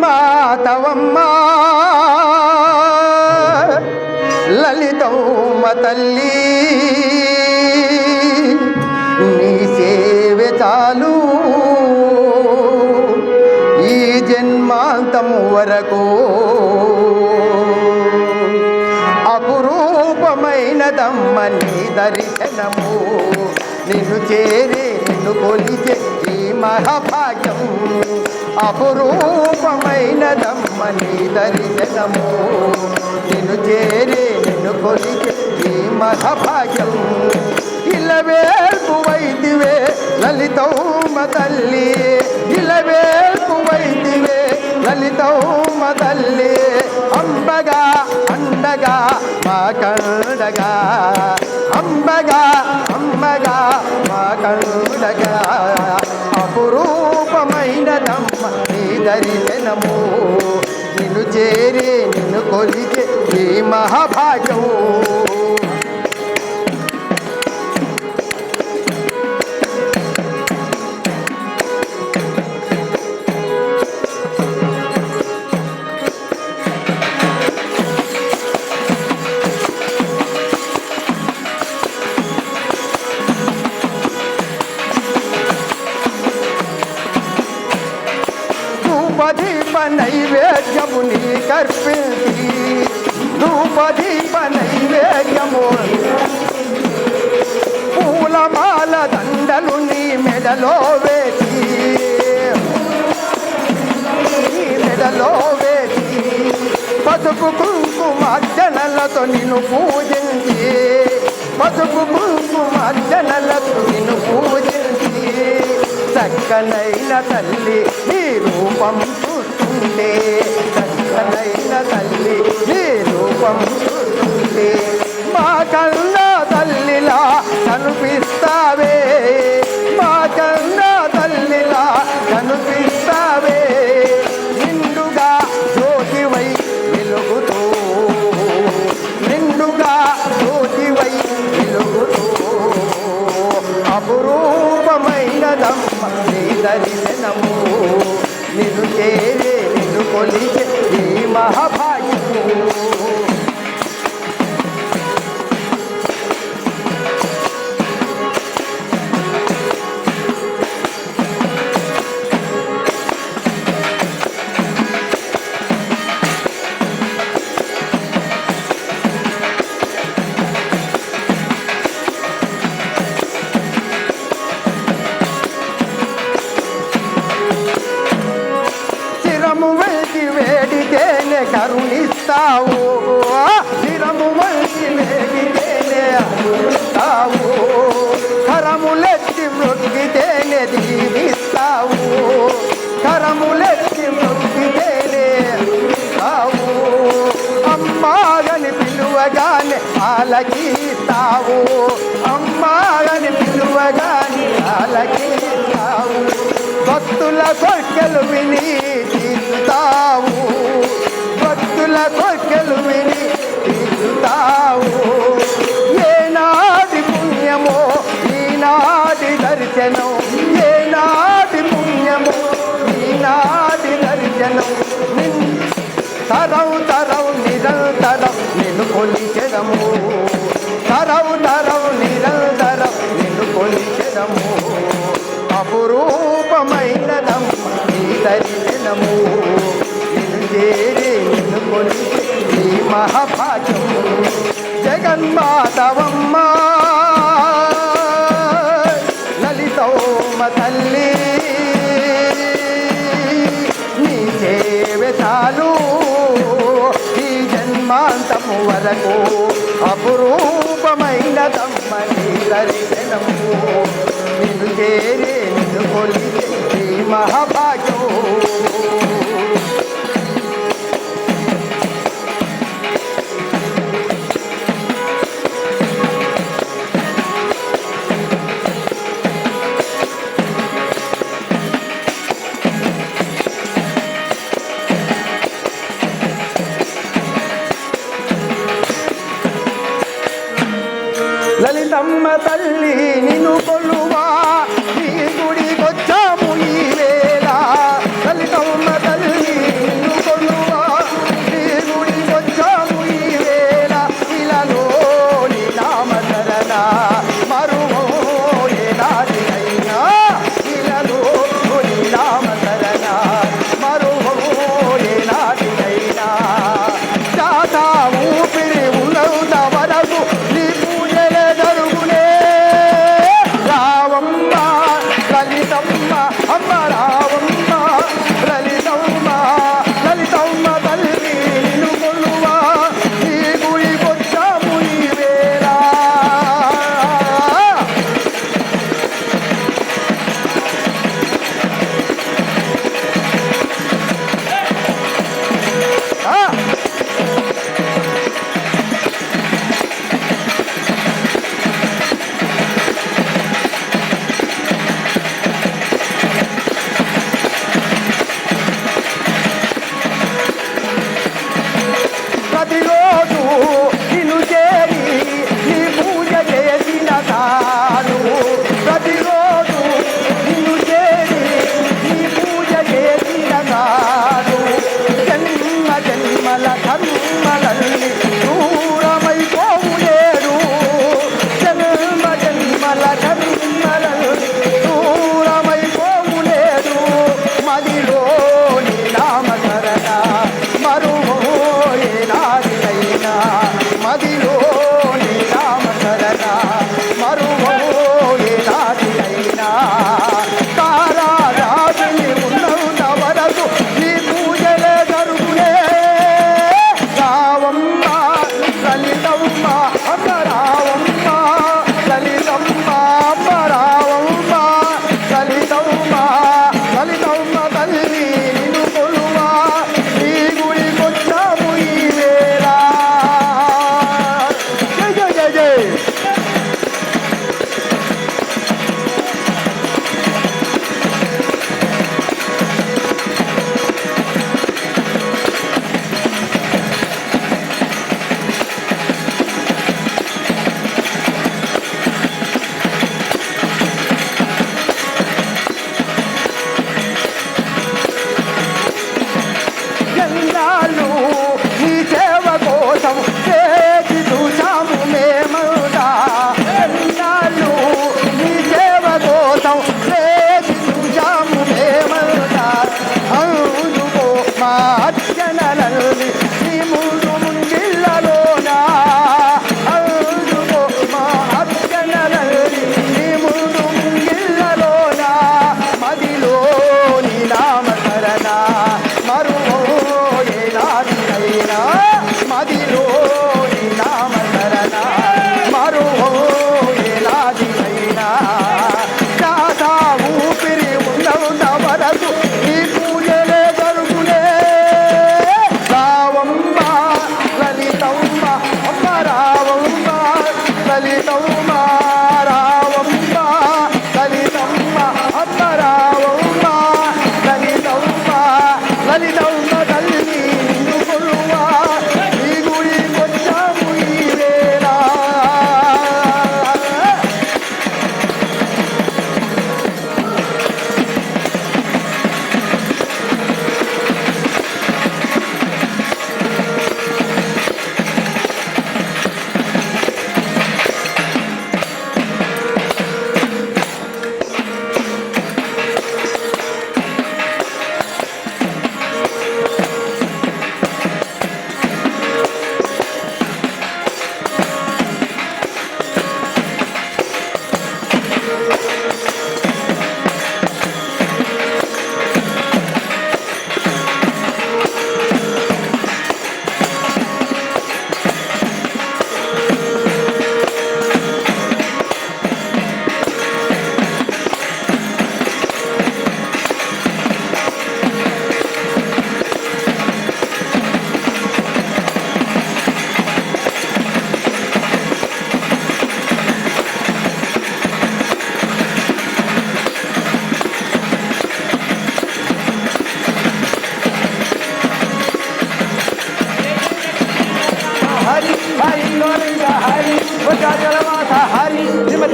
మాతవమ్మ లలితమ్మ తల్లి నీ సేవె చాలు. ఈ జన్మాంతము వరకు అపురూపమైనదమ్మ నీ దర్శనము నిన్ను చేరే నిన్ను కొలిచే ఈ మహాభాగ్యం. అపురూపమైన దమ్మని దర్శనము నిన్ను చేరే నిన్ను కొలిచే ఈ మహాభాగ్యం. ఇలవేల్పు వైదివే లలితౌమ తల్లి. ఇలవేల్పు వైదివే లలితౌమ తల్లి. అంబగా అండగా మా కండగా. అంబగా అమ్మగా మా కండగా. అపురూపమైన దమ్మ దర్శనము నిన్ను చేరే నిన్ను కొలిచే ఈ మహాభాగ్యము. పూలమాల దండలు నీ మెడలో వేసి నీ మెడలో వేసి పసుపు కుంకుమార్జనలతో నిన్ను పూజించి పసుపు కుంకుమార్జనలతో నిన్ను పూజించి చక్కనైన తల్లి నీ రూపం చూస్తుండే చక్కనైన తల్లి నీ రూపం చూస్తుండే మా కన్నా తల్లిలా కనిపిస్తావే. మా కన్నా తల్లిలా కనిపిస్తావే. నిండుగా జ్యోతివై వెలుగుతూ. నిండుగా జ్యోతివై వెలుగుతూ. అపురూపమైనదమ్మ నీ దర్శనము. నిన్ను చేరే నిన్ను కొలిచే ఈ మహాభాగ్యము. పిలువగానే ఆలకిస్తావు అమ్మాగని పిలువగానే ఆలకిస్తావు భక్తుల కొక్కలు విని తీరుతావు. భక్తుల కొక్కలు విని తీరుతావు. ఏనాటి పుణ్యమో ఈనాటి దర్శనం. ఏనాటి పుణ్యమో ఈనాటి దర్శనం. తరవుతా మహాభాగ్యం జగన్మాతవమ్మ లలితోమ తల్లి నీ సేవ ఈ జన్మాంతము వరకు అపురూపమైన తమ్మని దర్శనము. నిన్ను చేరే నిన్ను కొలిచే మహాభాగ్యం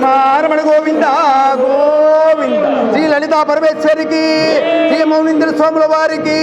రమారమణ గోవింద గోవింద. శ్రీ లలితా పరమేశ్వరికి శ్రీ మౌనింద్ర స్వాముల వారికి